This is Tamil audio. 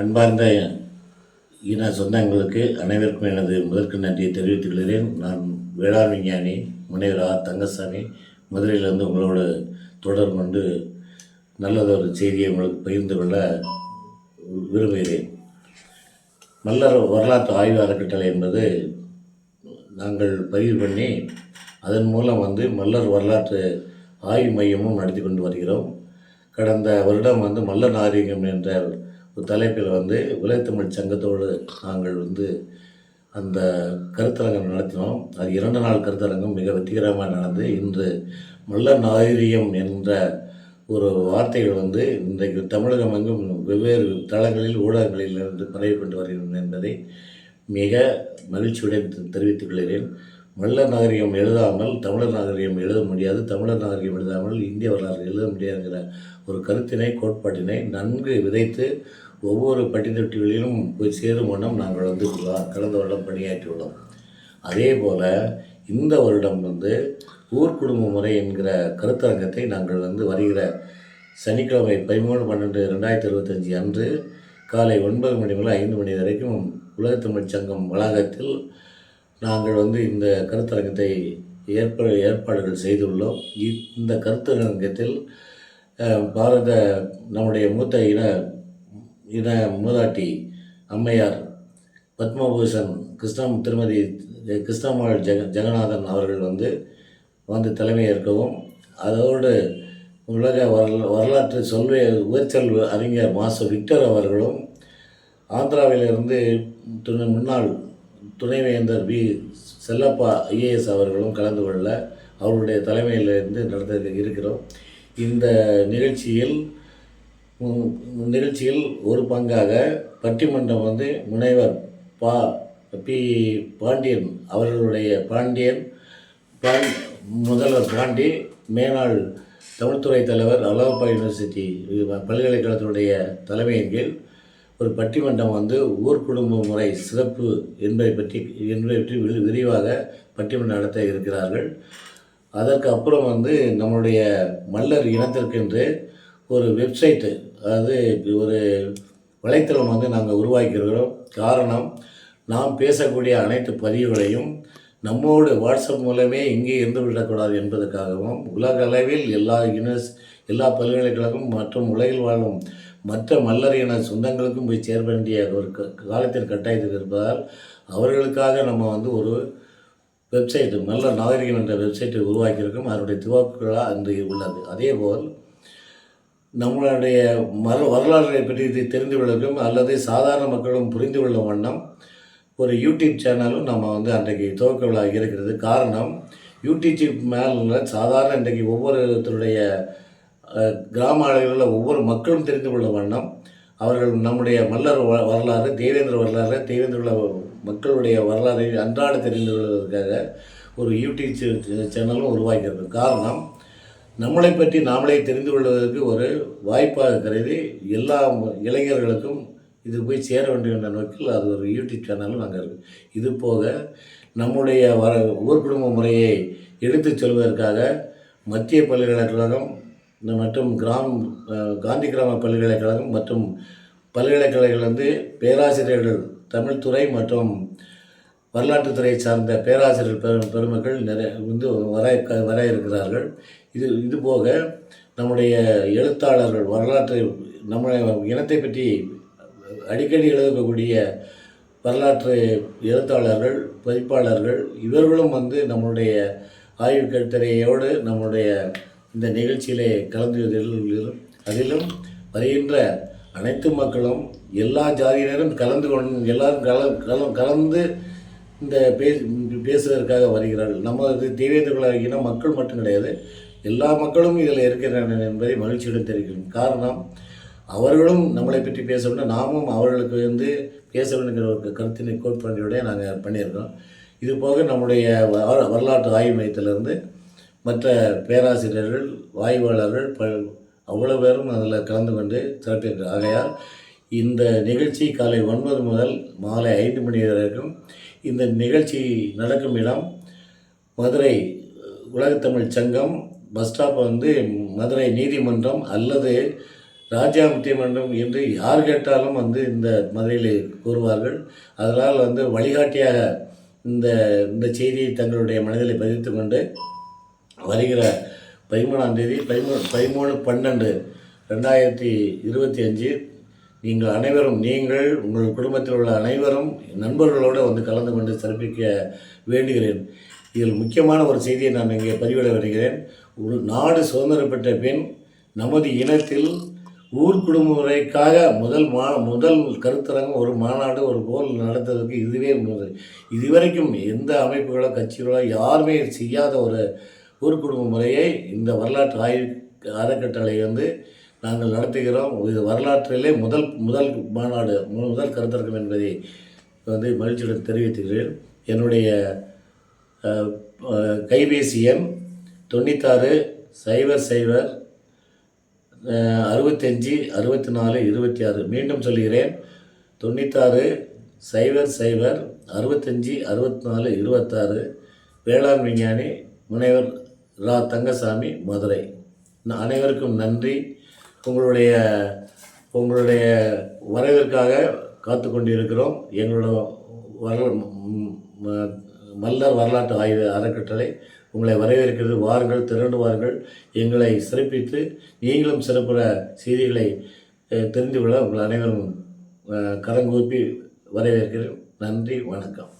அன்பார்ந்த இன சொந்தங்களுக்கு அனைவருக்கும் எனது முதற்கு நன்றியை தெரிவித்துக் கொள்கிறேன். நான் வேளாண் விஞ்ஞானி முனைவர் ஆர் தங்கசாமி. மதுரையிலிருந்து உங்களோடு தொடர்பு கொண்டு நல்லதொரு செய்தியை உங்களுக்கு பகிர்ந்து கொள்ள விரும்புகிறேன். மல்லர் வரலாற்று ஆய்வு அறக்கட்டளை என்பது நாங்கள் பதிவு பண்ணி அதன் மூலம் வந்து மல்லர் வரலாற்று ஆய்வு மையமும் நடத்தி கொண்டு வருகிறோம். கடந்த வருடம் வந்து மல்ல நாகரிகம் என்ற தலைப்பில் வந்து உலகத்தமிழ் சங்கத்தோடு நாங்கள் வந்து அந்த கருத்தரங்கம் நடத்தினோம். அது இரண்டு நாள் கருத்தரங்கம் மிக வெற்றிகரமாக நடந்து இன்று மல்ல நாகரிகம் என்ற ஒரு வார்த்தைகள் வந்து இன்றைக்கு தமிழகம் எங்கும் வெவ்வேறு தளங்களில் ஊடகங்களில் இருந்து பரவி கொண்டு வருகின்றன என்பதை மிக மகிழ்ச்சியுடன் தெரிவித்துக் கொள்கிறேன். மல்ல நாகரிகம் எழுதாமல் தமிழர் நாகரிகம் எழுத முடியாது. தமிழர் நாகரிகம் எழுதாமல் இந்திய வரலாறு எழுத முடியாதுங்கிற ஒரு கருத்தினை கோட்பாட்டினை நன்கு விதைத்து ஒவ்வொரு பட்டித்தொட்டிகளிலும் போய் சேரும் வண்ணம் நாங்கள் வந்து கடந்த வருடம் பணியாற்றியுள்ளோம். அதே போல் இந்த வருடம் வந்து ஊர் குடும்ப முறை என்கிற கருத்தரங்கத்தை நாங்கள் வந்து வருகிற சனிக்கிழமை பதிமூணு பன்னெண்டு ரெண்டாயிரத்தி இருபத்தஞ்சி அன்று காலை ஒன்பது மணி முதல் ஐந்து மணி வரைக்கும் உலகத்தமிழ் சங்கம் வளாகத்தில் நாங்கள் வந்து இந்த கருத்தரங்கத்தை ஏற்ப ஏற்பாடுகள் செய்துள்ளோம். இ- இந்த கருத்தரங்கத்தில் பாரத நம்முடைய மூத்த இன இன மூதாட்டி அம்மையார் பத்மபூஷன் கிருஷ்ணம் திருமதி கிருஷ்ணமாள் ஜெக ஜெகநாதன் அவர்கள் வந்து வந்து தலைமை ஏற்கவும் அதோடு உலக வரல வரலாற்று சொல்வே உயர்ச்சல் அறிஞர் மாசு விக்டர் அவர்களும் ஆந்திராவிலிருந்து துணை முன்னாள் துணைவேந்தர் வி செல்லப்பா ஐஏஎஸ் அவர்களும் கலந்து கொள்ள அவருடைய தலைமையிலிருந்து நடத்த இருக்கிறோம். இந்த நிகழ்ச்சியில் நிகழ்ச்சியில் ஒரு பங்காக பட்டிமன்றம் வந்து முனைவர் பா பி பாண்டியன் அவர்களுடைய பாண்டியன் பாண் முதல்வர் பாண்டி மேனாள் தமிழ்துறை தலைவர் அலோபா யூனிவர்சிட்டி பல்கலைக்கழகத்தினுடைய தலைமையின் கீழ் ஒரு பட்டிமன்றம் வந்து ஊர் குடும்ப முறை சிறப்பு என்பதை பற்றி என்பதை பற்றி விரி- விரிவாக பட்டிமன்றம் நடத்த இருக்கிறார்கள். அதற்கு அப்புறம் வந்து நம்மளுடைய மல்லர் இனத்திற்கென்று ஒரு வெப்சைட்டு அதாவது ஒரு வலைத்தளம் வந்து நாங்கள் உருவாக்கியிருக்கிறோம். காரணம் நாம் பேசக்கூடிய அனைத்து பதிவுகளையும் நம்மோடு வாட்ஸ்அப் மூலமே இங்கே இருந்து விடக்கூடாது என்பதற்காகவும் உலக அளவில் எல்லா யூனிவர்ஸ் எல்லா பல்கலைக்கழகம் மற்றும் உலகில் வாழும் மற்ற மல்லர் என சொந்தங்களுக்கும் போய் சேர வேண்டிய ஒரு க- காலத்தின் கட்டாயத்தில் இருப்பதால் அவர்களுக்காக நம்ம வந்து ஒரு வெப்சைட்டு மல்லர் நாகரிகம் என்ற வெப்சைட்டை உருவாக்கியிருக்கோம். அதனுடைய துவக்க அன்று உள்ளது. அதேபோல் நம்மளுடைய மர வரலாற்றை பற்றி தெரிந்து கொள்ளும் அல்லது சாதாரண மக்களும் புரிந்து கொள்ளும் வண்ணம் ஒரு யூடியூப் சேனலும் நம்ம வந்து அன்றைக்கு துவக்க விழா இருக்கிறது. காரணம் யூடியூப் மேலே சாதாரண இன்றைக்கு ஒவ்வொருத்தருடைய கிராம அளவில் ஒவ்வொரு மக்களும் தெரிந்து கொள்ளும் வண்ணம். அவர்கள் நம்முடைய மல்லர் வ- வரலாறு தேவேந்திர வரலாறு தேவேந்திர மக்களுடைய வரலாறை அன்றாட தெரிந்து கொள்வதற்காக ஒரு யூடியூப் சேனலும் உருவாக்கியிருக்கு காரணம் நம்மளை பற்றி நாமளே தெரிந்து கொள்வதற்கு ஒரு வாய்ப்பாக கருதி எல்லா இளைஞர்களுக்கும் இது போய் சேர வேண்டும் என்ற நோக்கில் அது ஒரு யூடியூப் சேனலும் நாங்கள் இருக்கு. இது போக நம்முடைய வர ஊர் குடும்ப முறையை எடுத்துச் சொல்வதற்காக மத்திய பல்கலைக்கழகம் மற்றும் கிராம் காந்தி கிராம பல்கலைக்கழகம் மற்றும் பல்கலைக்கழகங்கள் வந்து பேராசிரியர்கள் தமிழ்துறை மற்றும் வரலாற்றுத்துறை சார்ந்த பேராசிரியர் பெரு பெருமக்கள் நிறைய வந்து வர வர இருக்கிறார்கள் இது இது போக நம்முடைய எழுத்தாளர்கள் வரலாற்றை நம்முடைய இனத்தை பற்றி அடிக்கடி எழுதக்கூடிய வரலாற்று எழுத்தாளர்கள் பதிப்பாளர்கள் இவர்களும் வந்து நம்முடைய ஆய்வு கட்டுரையோடு நம்முடைய இந்த நிகழ்ச்சியிலே கலந்து அதிலும் வருகின்ற அனைத்து மக்களும் எல்லா ஜாதியினரும் கலந்து கொண்டு எல்லாரும் கல கல கலந்து இந்த பேசு பேசுவதற்காக வருகிறார்கள். நமது தேவேந்திர மக்கள் மட்டும் கிடையாது எல்லா மக்களும் இதில் இருக்கிறார்கள் என்பதை மகிழ்ச்சியுடன் தெரிவிக்கிறோம். காரணம் அவர்களும் நம்மளை பற்றி பேச வேண்டும். நாமும் அவர்களுக்கு வந்து பேச வேண்டுங்கிற ஒரு கருத்தினை கோட்பாடுடைய நாங்கள் பண்ணியிருக்கோம். இது போக நம்முடைய வரலாற்று ஆய்வு மையத்திலிருந்து மற்ற பேராசிரியர்கள் வாய்வாளர்கள் ப அவ்வளோ பேரும் அதில் கலந்து கொண்டு சிறப்பிக்கிறார். ஆகையால் இந்த நிகழ்ச்சி காலை ஒன்பது முதல் மாலை ஐந்து மணி வரைக்கும் இந்த நிகழ்ச்சி நடக்கும் இடம் மதுரை உலகத்தமிழ் சங்கம். பஸ் ஸ்டாப் வந்து மதுரை நீதிமன்றம் அல்லது ராஜாமுத்தி மன்றம் என்று யார் கேட்டாலும் வந்து இந்த மதுரையில் கூறுவார்கள். அதனால் வந்து வழிகாட்டியாக இந்த இந்த செய்தியை தங்களுடைய மனதில் பதித்து கொண்டு வருகிற பதிமூணாம் தேதி பதிமூணு பதிமூணு பன்னெண்டு ரெண்டாயிரத்தி இருபத்தி அஞ்சு நீங்கள் அனைவரும் நீங்கள் உங்கள் குடும்பத்தில் உள்ள அனைவரும் நண்பர்களோடு வந்து கலந்து கொண்டு சிறப்பிக்க வேண்டுகிறேன். இதில் முக்கியமான ஒரு செய்தியை நான் இங்கே பதிவிட வருகிறேன் ஒரு நாடு சுதந்திரம் பெற்ற பின் நமது இனத்தில் ஊர் குடும்பமுறைக்காக முதல் மா முதல் கருத்தரங்கம் ஒரு மாநாடு ஒரு கோல் நடத்துவதற்கு இதுவே முதல் இதுவரைக்கும் எந்த அமைப்புகளோ கட்சிகளோ யாருமே செய்யாத ஒரு ஊர் குடும்ப முறையை இந்த வரலாற்று ஆய்வு அறக்கட்டளை வந்து நாங்கள் நடத்துகிறோம். இது வரலாற்றிலே முதல் முதல் மாநாடு முதல் கருத்தரங்கம் என்பதை வந்து மகிழ்ச்சியுடன் தெரிவித்துகிறேன். என்னுடைய கைபேசி எண் தொண்ணூத்தாறு சைபர் சைபர் அறுபத்தஞ்சி அறுபத்தி நாலு இருபத்தி ஆறு மீண்டும் சொல்கிறேன் தொண்ணூத்தாறு சைபர் சைபர் அறுபத்தஞ்சி அறுபத்தி நாலு இருபத்தாறு. வேளாண் விஞ்ஞானி முனைவர் ரா. தங்கசாமி மதுரை. அனைவருக்கும் நன்றி. உங்களுடைய உங்களுடைய வரவிற்காக காத்து கொண்டிருக்கிறோம் எங்களோட வர மல்லர் வரலாற்று ஆய்வு அறக்கட்டளை உங்களை வரவேற்கிறது. வாருங்கள் திரண்டு வாருங்கள் எங்களை சிறப்பித்து நீங்களும் சிறப்புற செய்திகளை தெரிந்து கொள்ள உங்கள் அனைவரும் கரங்கூப்பி வரவேற்கிறேன். நன்றி வணக்கம்.